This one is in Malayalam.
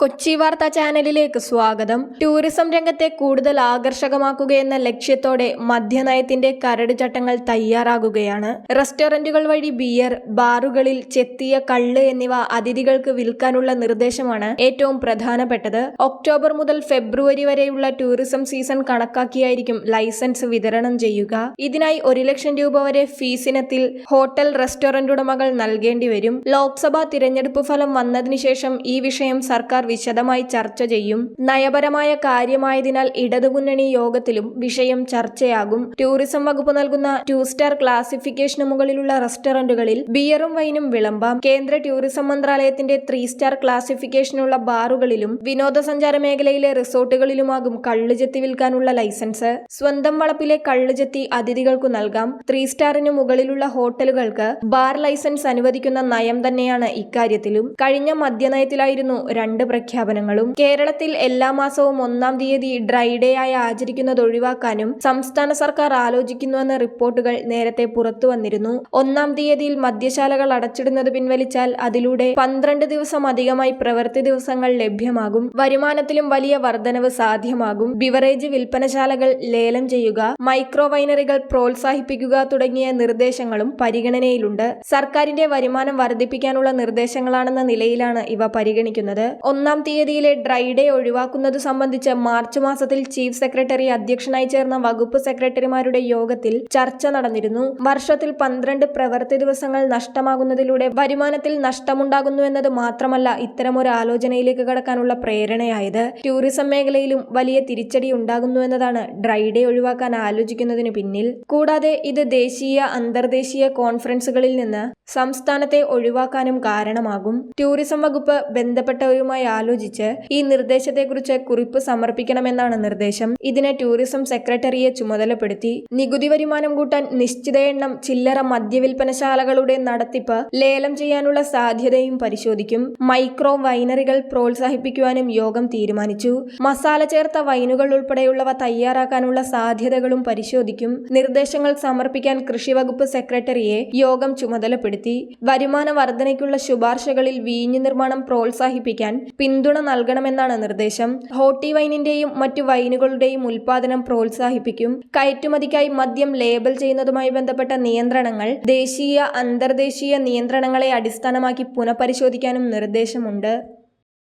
കൊച്ചി വാർത്താ ചാനലിലേക്ക് സ്വാഗതം. ടൂറിസം രംഗത്തെ കൂടുതൽ ആകർഷകമാക്കുകയെന്ന ലക്ഷ്യത്തോടെ മദ്യനയത്തിന്റെ കരട് ചട്ടങ്ങൾ തയ്യാറാകുകയാണ്. റെസ്റ്റോറന്റുകൾ വഴി ബിയർ ബാറുകളിൽ ചെത്തിയ കള്ള് എന്നിവ അതിഥികൾക്ക് വിൽക്കാനുള്ള നിർദ്ദേശമാണ് ഏറ്റവും പ്രധാനപ്പെട്ടത്. ഒക്ടോബർ മുതൽ ഫെബ്രുവരി വരെയുള്ള ടൂറിസം സീസൺ കണക്കാക്കിയായിരിക്കും ലൈസൻസ് വിതരണം ചെയ്യുക. ഇതിനായി ഒരു ലക്ഷം രൂപ വരെ ഫീസിനത്തിൽ ഹോട്ടൽ റെസ്റ്റോറന്റ് ഉടമകൾ നൽകേണ്ടി വരും ലോക്സഭാ തിരഞ്ഞെടുപ്പ് ഫലം വന്നതിനു ശേഷം ഈ വിഷയം സർക്കാർ വിശദമായി ചർച്ച ചെയ്യും. നയപരമായ കാര്യമായതിനാൽ ഇടതുമുന്നണി യോഗത്തിലും വിഷയം ചർച്ചയാകും. ടൂറിസം വകുപ്പ് നൽകുന്ന ടു സ്റ്റാർ ക്ലാസിഫിക്കേഷന് മുകളിലുള്ള റെസ്റ്റോറന്റുകളിൽ ബിയറും വൈനും വിളമ്പാം. കേന്ദ്ര ടൂറിസം മന്ത്രാലയത്തിന്റെ ത്രീ സ്റ്റാർ ക്ലാസിഫിക്കേഷനുള്ള ബാറുകളിലും വിനോദസഞ്ചാര മേഖലയിലെ റിസോർട്ടുകളിലുമാകും കള്ളുചെത്തി വിൽക്കാനുള്ള ലൈസൻസ്. സ്വന്തം വളപ്പിലെ കള്ളുചെത്തി അതിഥികൾക്കു നൽകാം. ത്രീ സ്റ്റാറിന് മുകളിലുള്ള ഹോട്ടലുകൾക്ക് ബാർ ലൈസൻസ് അനുവദിക്കുന്ന നയം തന്നെയാണ് ഇക്കാര്യത്തിലും. കഴിഞ്ഞ മദ്യനയത്തിലായിരുന്നു രണ്ട് പ്രഖ്യാപനങ്ങളും കേരളത്തിൽ എല്ലാ മാസവും ഒന്നാം തീയതി ഡ്രൈ ഡേ ആയി ആചരിക്കുന്നത് ഒഴിവാക്കാനും സംസ്ഥാന സർക്കാർ ആലോചിക്കുന്നുവെന്ന റിപ്പോർട്ടുകൾ നേരത്തെ പുറത്തു വന്നിരുന്നു. ഒന്നാം തീയതിയിൽ മദ്യശാലകൾ അടച്ചിടുന്നത് പിൻവലിച്ചാൽ അതിലൂടെ പന്ത്രണ്ട് ദിവസം അധികമായി പ്രവൃത്തി ദിവസങ്ങൾ ലഭ്യമാകും. വരുമാനത്തിലും വലിയ വർധനവ് സാധ്യമാകും. ബിവറേജ് വിൽപ്പനശാലകൾ ലേലം ചെയ്യുക മൈക്രോ വൈനറികൾ പ്രോത്സാഹിപ്പിക്കുക തുടങ്ങിയ നിർദ്ദേശങ്ങളും പരിഗണനയിലുണ്ട്. സർക്കാരിന്റെ വരുമാനം വർദ്ധിപ്പിക്കാനുള്ള നിർദ്ദേശങ്ങളാണെന്ന നിലയിലാണ് ഇവ പരിഗണിക്കുന്നത്. ഒന്നാം തീയതിയിലെ ഡ്രൈ ഡേ ഒഴിവാക്കുന്നത് സംബന്ധിച്ച് മാർച്ച് മാസത്തിൽ ചീഫ് സെക്രട്ടറി അധ്യക്ഷനായി ചേർന്ന വകുപ്പ് സെക്രട്ടറിമാരുടെ യോഗത്തിൽ ചർച്ച നടന്നിരുന്നു. വർഷത്തിൽ പന്ത്രണ്ട് പ്രവൃത്തി ദിവസങ്ങൾ നഷ്ടമാകുന്നതിലൂടെ വരുമാനത്തിൽ നഷ്ടമുണ്ടാകുന്നുവെന്നത് മാത്രമല്ല ഇത്തരമൊരു ആലോചനയിലേക്ക് കടക്കാനുള്ള പ്രേരണയായത്. ടൂറിസം മേഖലയിലും വലിയ തിരിച്ചടി ഉണ്ടാകുന്നുവെന്നതാണ് ഡ്രൈ ഡേ ഒഴിവാക്കാൻ ആലോചിക്കുന്നതിന് പിന്നിൽ. കൂടാതെ ഇത് ദേശീയ അന്തർദേശീയ കോൺഫറൻസുകളിൽ നിന്ന് സംസ്ഥാനത്തെ ഒഴിവാക്കാനും കാരണമാകും. ടൂറിസം വകുപ്പ് ബന്ധപ്പെട്ടവരുമായി ആലോചിച്ച് ഈ നിർദ്ദേശത്തെക്കുറിച്ച് കുറിപ്പ് സമർപ്പിക്കണമെന്നാണ് നിർദ്ദേശം. ഇതിനെ ടൂറിസം സെക്രട്ടറിയെ ചുമതലപ്പെടുത്തി. നികുതി വരുമാനം കൂട്ടാൻ നിശ്ചിത എണ്ണം ചില്ലറ മദ്യവിൽപ്പനശാലകളുടെ നടത്തിപ്പ് ലേലം ചെയ്യാനുള്ള സാധ്യതയും പരിശോധിക്കും. മൈക്രോ വൈനറികൾ പ്രോത്സാഹിപ്പിക്കുവാനും യോഗം തീരുമാനിച്ചു. മസാല ചേർത്ത വൈനുകൾ ഉൾപ്പെടെയുള്ളവ തയ്യാറാക്കാനുള്ള സാധ്യതകളും പരിശോധിക്കും. നിർദ്ദേശങ്ങൾ സമർപ്പിക്കാൻ കൃഷി വകുപ്പ് സെക്രട്ടറിയെ യോഗം ചുമതലപ്പെടുത്തി. വരുമാന വർധനയ്ക്കുള്ള ശുപാർശകളിൽ വീഞ്ഞു നിർമ്മാണം പ്രോത്സാഹിപ്പിക്കാൻ പിന്തുണ നൽകണമെന്നാണ് നിർദ്ദേശം. ഹോട്ടി വൈനിന്റെയും മറ്റു വൈനുകളുടെയും ഉൽപാദനം പ്രോത്സാഹിപ്പിക്കും. കയറ്റുമതിക്കായി മദ്യം ലേബൽ ചെയ്യുന്നതുമായി ബന്ധപ്പെട്ട നിയന്ത്രണങ്ങൾ ദേശീയ അന്തർദേശീയ നിയന്ത്രണങ്ങളെ അടിസ്ഥാനമാക്കി പുനഃപരിശോധിക്കാനും നിർദ്ദേശമുണ്ട്.